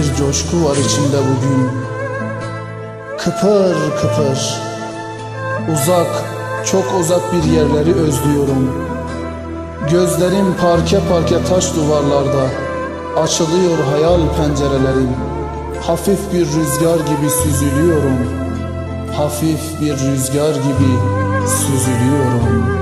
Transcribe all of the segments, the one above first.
coşku var içimde bugün. Kıpır kıpır Uzak, çok uzak bir yerleri özlüyorum. Gözlerim parke parke taş duvarlarda Açılıyor hayal pencerelerim. Hafif bir rüzgar gibi süzülüyorum. Hafif bir rüzgar gibi süzülüyorum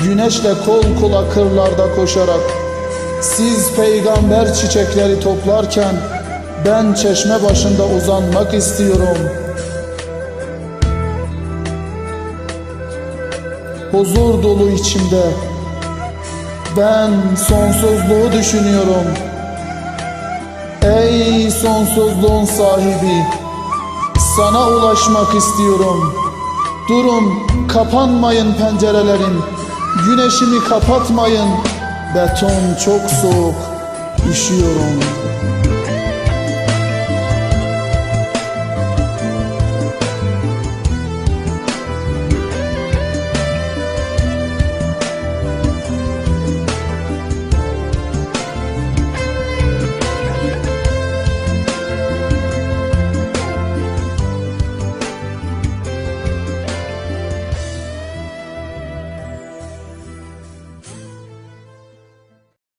Güneşle kol kola kırlarda koşarak Siz peygamber çiçekleri toplarken Ben çeşme başında uzanmak istiyorum. Huzur dolu içimde Ben sonsuzluğu düşünüyorum. Ey sonsuzluğun sahibi Sana ulaşmak istiyorum. Durun kapanmayın pencerelerim Güneşimi kapatmayın. Beton çok soğuk. Üşüyorum